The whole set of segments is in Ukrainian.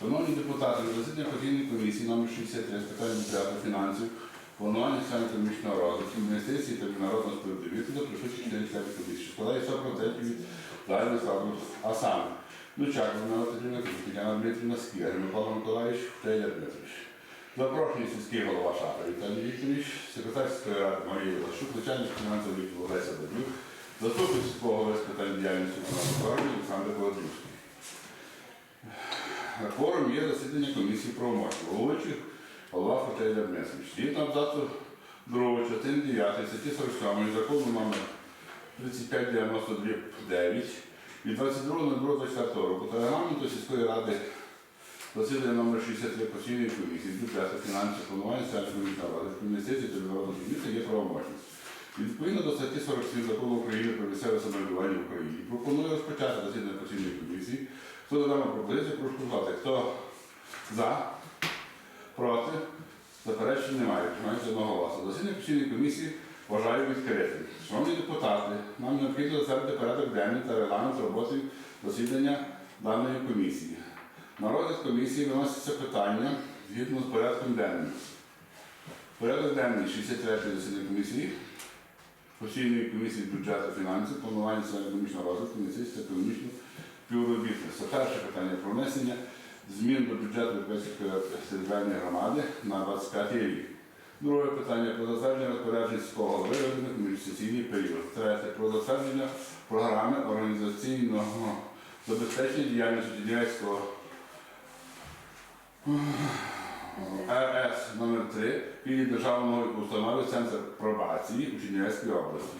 Шановні депутати, засідання постійної комісії номер 63 з питань бюджету, фінансів, планування соціально-економічного розвитку, інвестицій та міжнародного співробітництва присутні 4 члени комісії, що складає 100% від загального складу. А саме, Лучак, Романа Петрівна, Тетяна Дмитрівна, Скігар, Микола Миколаївич, Федір Дмитрович. Запрошений сільський голова Шахар Віталій Вікторович, секретар сільської ради Марія Лащук, начальник фінансового відділу Олеся Бадюк, заступник сільського голови з питань діяльності Олександр Володимирський. Форум є засідання комісії правомочі. Головуючий голова Фотеля Дмитрович. Згідно абзацу 2 частини 9 статті 47 закону номер 3599 від 22.02.24 року та регламенту сільської ради засідання номер 63 постійної комісії бюджету, фінансів, планування, соціально-економічного розвитку, інвестицій та міжнародного міста є правомочність. Відповідно до статті 47 закону України про місцеве самоврядування в Україні пропоную розпочати засідання постійної комісії. Хто за пропозицію, прошу сказати, хто за, проти, заперечень немає. Приймається одноголосно. Засідання постійної комісії вважаю відкритим. Шановні депутати, нам необхідно затвердити порядок денний та регламент роботи засідання даної комісії. На розгляд комісії виноситься питання згідно з порядком денним. Порядок денний 63 засідання комісії, постійної комісії бюджету фінансів, планування соціально-економічного розвитку, та економічного співробітництва. Перше питання про внесення змін до бюджету Європейської територіальної громади на 25 рік. Друге питання про затвердження розпоряджень сільського голови в міжсесійний період. Третє про затвердження програми організаційного забезпечення діяльності Дідяйського РС номер 3 від державної установи Центр пробації у Чернівецькій області.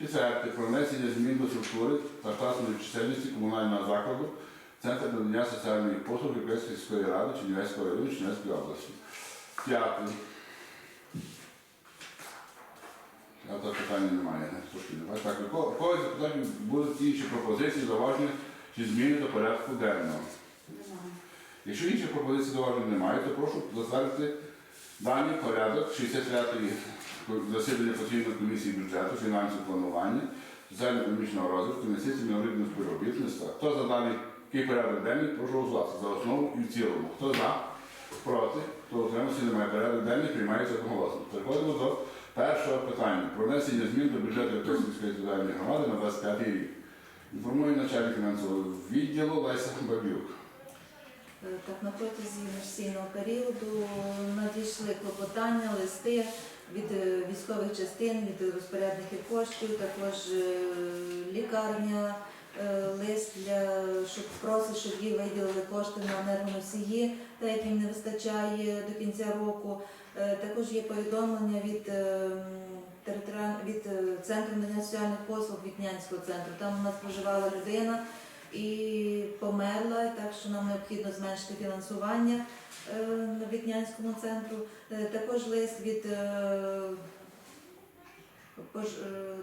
Четверте. Про внесення змін до структури та штатної чисельності комунального закладу Центр надання соціальних послуг Європейської сільської ради Чернівецького району Чернівецької області. П'яте. А то питання немає, немає. Так, у ко- у когось запитань будуть інші пропозиції, зауваження чи зміни до порядку денного. Якщо інших пропозицій зауважень немає, то прошу затвердити даний порядок 63-ї засідання постійної комісії бюджету, фінансів планування, соціально-економічного розвитку, інвестицій, міжнародного співробітництва. Хто за даний який порядок денний, прошу голосувати за основу і в цілому. Хто за, проти, хто утримався, немає порядок денний, приймається одноголосно. Переходимо до першого питання про внесення змін до бюджету Європейської територіальної громади на 25 рік. Інформує начальник фінансового відділу Леся Бабюк. Е, Так, на протязі міжсійного періоду надійшли клопотання, листи від е, військових частин, від розпорядників коштів, також е, лікарня, е, лист для щоб просить, щоб їй виділили кошти на енергоносії, та як їм не вистачає до кінця року. Також є повідомлення від від центру надання соціальних послуг Вітнянського центру. Там у нас проживала людина і померла, так що нам необхідно зменшити фінансування е, на Вітнянському центру. Е, Також лист від е,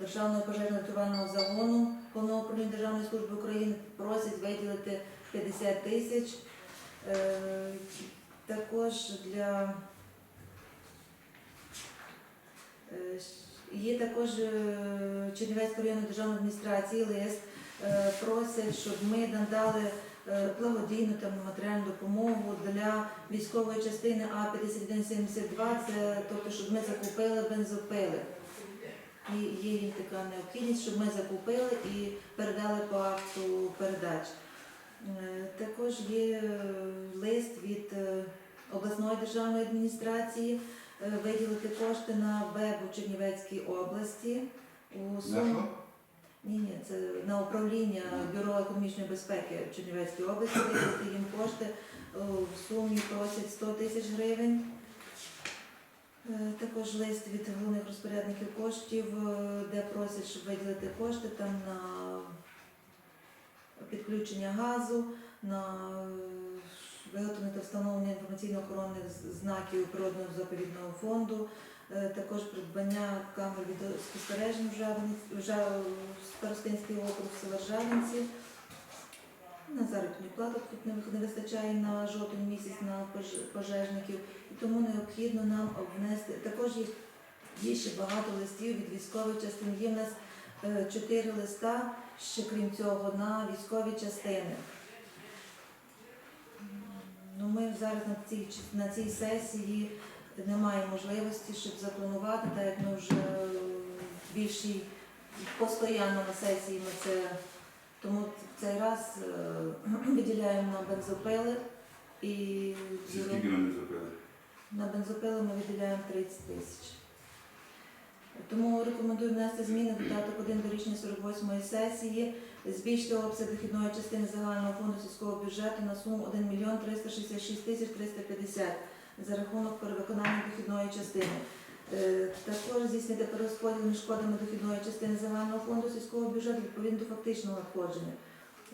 Державного пожежно-рятувального загону Головного Державної служби України просить виділити 50 тисяч. Також для є також Чернівецької районної державної адміністрації лист просять, щоб ми надали е, благодійну там матеріальну допомогу для військової частини А5172, це тобто, щоб ми закупили бензопили. І є їм така необхідність, щоб ми закупили і передали по акту передач. Е, Також є е, лист від е, обласної державної адміністрації е, виділити кошти на ВЕБ у Чернівецькій області. У що? Ні, ні, це на управління Бюро економічної безпеки в Чернівецькій області виділити їм кошти в сумі просять 100 тисяч гривень. Е, Також лист від головних розпорядників коштів, е, де просять, щоб виділити кошти там на підключення газу, на е, виготовлення та встановлення інформаційно-охоронних знаків природного заповідного фонду, також придбання камер відеоспостережень в Жавниці, в Старостинський округ села Жавинці. На заробітну плату тут не- вистачає на жовтень місяць на пожежників, і тому необхідно нам внести. Також є, ще багато листів від військових частин. Є в нас е, чотири листа, ще крім цього, на військові частини. Ми зараз на цій на цій сесії немає можливості, щоб запланувати, так як ми вже е, більшій постійно на сесії ми це тому в цей раз е, виділяємо на бензопили і скільки не зробили? на бензопили ми виділяємо 30 тисяч. Тому рекомендую внести зміни до даток 1 до рішення 48-ї сесії, збільшити обсяг дохідної частини загального фонду сільського бюджету на суму 1 мільйон 366 тисяч 350 за рахунок перевиконання дохідної частини. Е, Також здійснити перерозподіл між шкодами дохідної частини загального фонду сільського бюджету відповідно до фактичного надходження.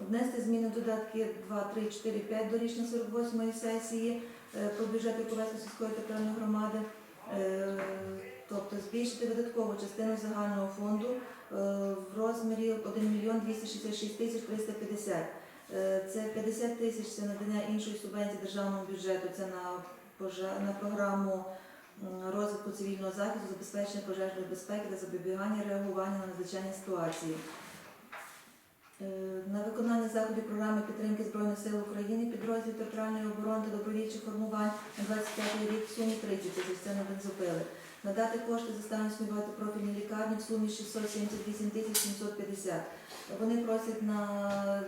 Внести зміни в додатки 2, 3, 4, 5 до рішення 48 сесії е, про бюджет Яковецької сільської територіальної громади, Е, тобто збільшити видаткову частину загального фонду в розмірі 1 мільйон 266 тисяч 350. Е, Це 50 тисяч це надання іншої субвенції державного бюджету, це на, на програму розвитку цивільного захисту, забезпечення пожежної безпеки та запобігання реагування на надзвичайні ситуації. Е, На виконання заходів програми підтримки Збройних сил України, підрозділів територіальної оборони та добровольчих формувань на 25 рік в сумі 30 тисяч, це на бензопили. Надати кошти за станом смівати лікарні в сумі 678 тисяч 750. Вони просять на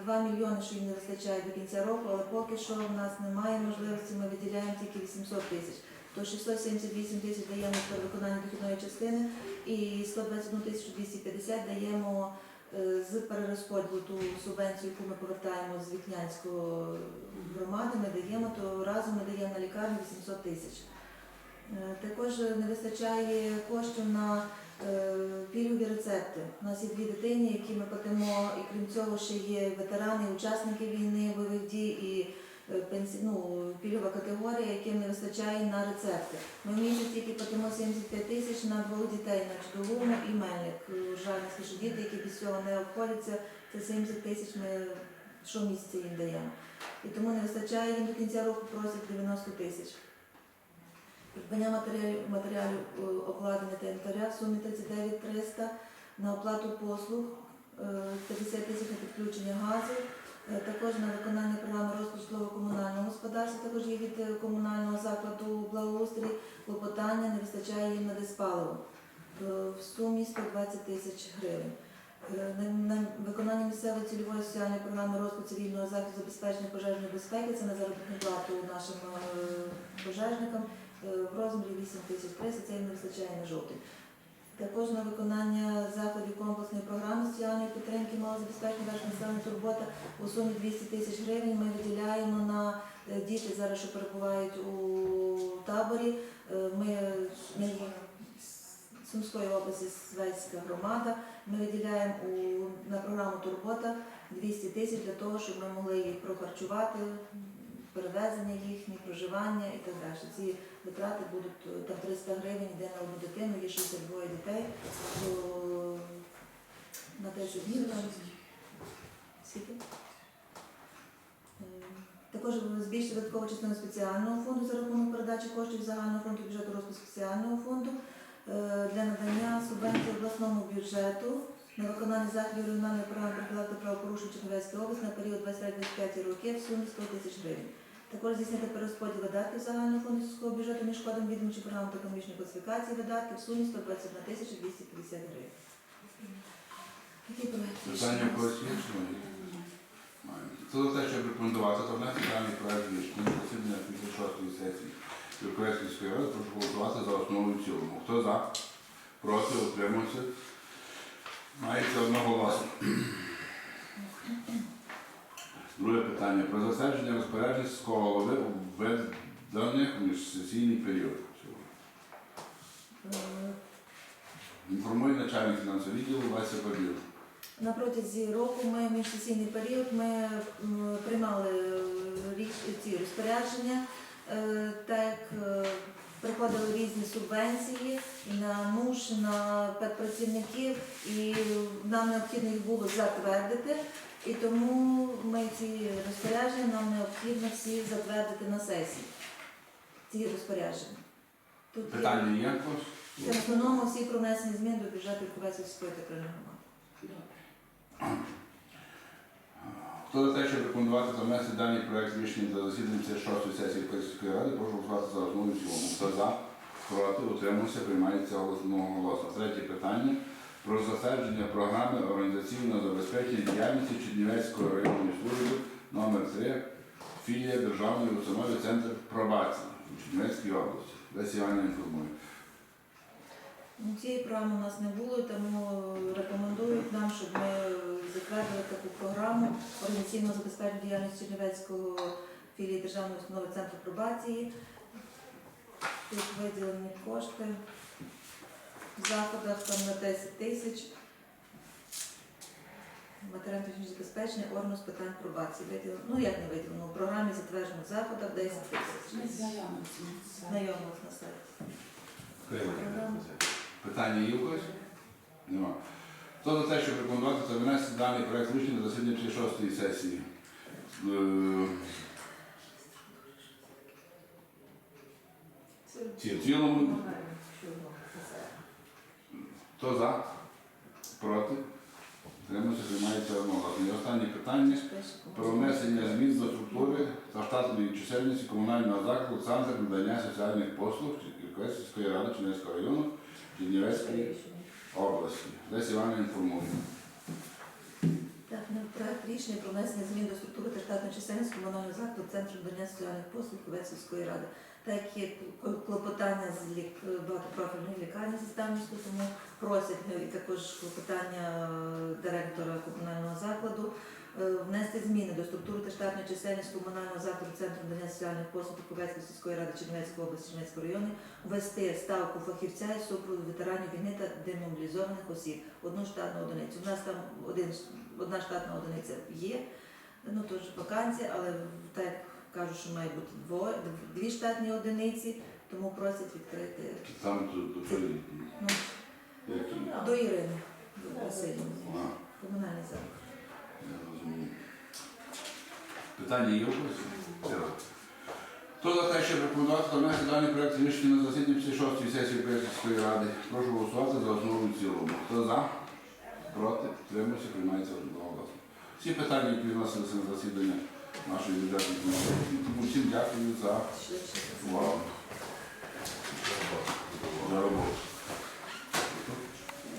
2 мільйони, що їм не вистачає до кінця року, але поки що в нас немає можливості, ми виділяємо тільки 800 тисяч. То 678 тисяч даємо на виконання дохідної частини і 121 тисячу 250 даємо з перерозподілу ту субвенцію, яку ми повертаємо з Вікнянської громади, ми даємо, то разом ми даємо на лікарню 800 тисяч. Е, Також не вистачає коштів на е, пільгові рецепти. У нас є дві дитини, які ми платимо, і крім цього ще є ветерани, учасники війни, бойових дій е, пенсі... ну, пільгова категорія, яким не вистачає на рецепти. Ми в місяць тільки платимо 75 тисяч на двох дітей на чудовому і мельник. Жальницькі, що діти, які без цього не обходяться, це 70 тисяч ми щомісяця їм даємо. І тому не вистачає їм до кінця року просять 90 тисяч. Придбання матеріалів, матеріалів е, обладнання та інвентаря в сумі 39 300 на оплату послуг, е, 50 тисяч на підключення газу, е, також на виконання програми розвитку житлово-комунального господарства, також є від е, комунального закладу благоустрій, клопотання, не вистачає їм на диспаливо е, в сумі 120 тисяч гривень. Е, На, на виконання місцевої цільової соціальної програми розвитку цивільного захисту забезпечення пожежної безпеки, це на заробітну плату нашим е, пожежникам е, в розмірі 8 тисяч 300, це їм не вистачає на жовтий. Також на виконання заходів соціальної підтримки малозабезпечення вершин населення турбота у сумі 200 тисяч гривень ми виділяємо на е, діти зараз, що перебувають у таборі. Е, Ми, ми Сумської області Свецька громада. Ми виділяємо у, на програму Турбота 200 тисяч для того, щоб ми могли їх прохарчувати, перевезення їхнє, проживання і так далі. Ці витрати будуть е, там 300 гривень йде на одну дитину, є 62 дітей, то на 10 днів там скільки? Також збільшити додаткову частину спеціального фонду за рахунок передачі коштів загального фонду бюджету розпуск спеціального фонду е, для надання субвенції обласному бюджету на виконання заходів регіональної програми профілактики правопорушень Чернівецької області на період 23-25 років в сумі 100 тисяч гривень. Також здійснити перерозподіл видатків загального фонду сільського бюджету між кодом відомчі програм та економічної класифікації видатків в сумі 121 тисяча 250 гривень. Питання когось чи. Це за те, щоб рекомендувати та внести даний проект рішення на засідання 56-ї сесії сільської ради, прошу голосувати за основу і цілому. Хто за? Проти? Утримався? Мається одноголосно. Друге питання. Про затвердження розпоряджень сільського голови у введених міжсесійний період. Е, Інформує начальник фінансового відділу Вася Бабів. На протязі року ми в міжсесійний період ми приймали е, річ- ці розпорядження, е, так е, приходили різні субвенції на муж, на педпрацівників, і нам необхідно їх було затвердити. І тому ми ці розпорядження нам необхідно всі затвердити на сесії. Ці розпорядження. Тут є- Питання є це всі про внесення змін до бюджету сільської територіальної громади. Хто за те, щоб рекомендувати та внести даний проект рішення для засідання 56-ї сесії Київської ради, прошу голосувати за основу і цілому. Хто за, проти, утримався, приймається голосно. Третє питання про затвердження програми організаційного забезпечення діяльності Чернівецької районної служби номер 3 філія Державної установи Центр пробації у Чернівецькій області. Десь Івана інформує. Ну, Цієї програми у нас не було, тому рекомендують нам, щоб ми затвердили таку програму організаційного забезпечення діяльності Чернівецького філії Державної установи Центру пробації. Тут виділені кошти в заходах там на 10 тисяч. Матеріально-технічне забезпечення органу з питань пробації. Виділено, ну як не виділено, у програмі затверджено в заходах 10 тисяч. Знайомих на сайті. Питання є у когось? Нема. Хто за те, щоб рекомендувати та внести даний проект рішення на засідання 56-ї сесії? Е, Ці в цілому. Хто за? Проти? Тримався, приймається одноголосно. І останнє питання про внесення змін до структури та штатної чисельності комунального закладу Центр надання соціальних послуг Черкаської ради Чернівецького району Чернівецької області. Десь Івана інформує. Так, на проект рішення про внесення змін до структури та штатної чисельності комунального закладу Центру надання соціальних послуг Ковецької ради. Так як клопотання з лік... багатопрофільної лікарні Системівської, тому просять ну, і також клопотання е, директора комунального закладу внести зміни до структури та штатної чисельності комунального закладу Центру надання соціальних послуг Ковецької сільської ради Чернівецької області Чернівецького району, ввести ставку фахівця із супроводу ветеранів війни та демобілізованих осіб одну штатну одиницю. У нас там один, одна штатна одиниця є, ну теж вакансія, але так кажуть, що має бути двоє, дві штатні одиниці, тому просять відкрити. Там до тої, ну, до Ірини до Васильівни, комунальний заклад. Я. Питання є у. Хто за те, щоб рекомендувати та внести даний проект рішення на засідання 56-ї сесії Київської ради? Прошу голосувати за основу і цілому. Хто за? Проти? Тримався, приймається одноголосно. Всі питання, які відносилися на засідання нашої бюджетної комісії. Тому всім дякую за увагу. За роботу.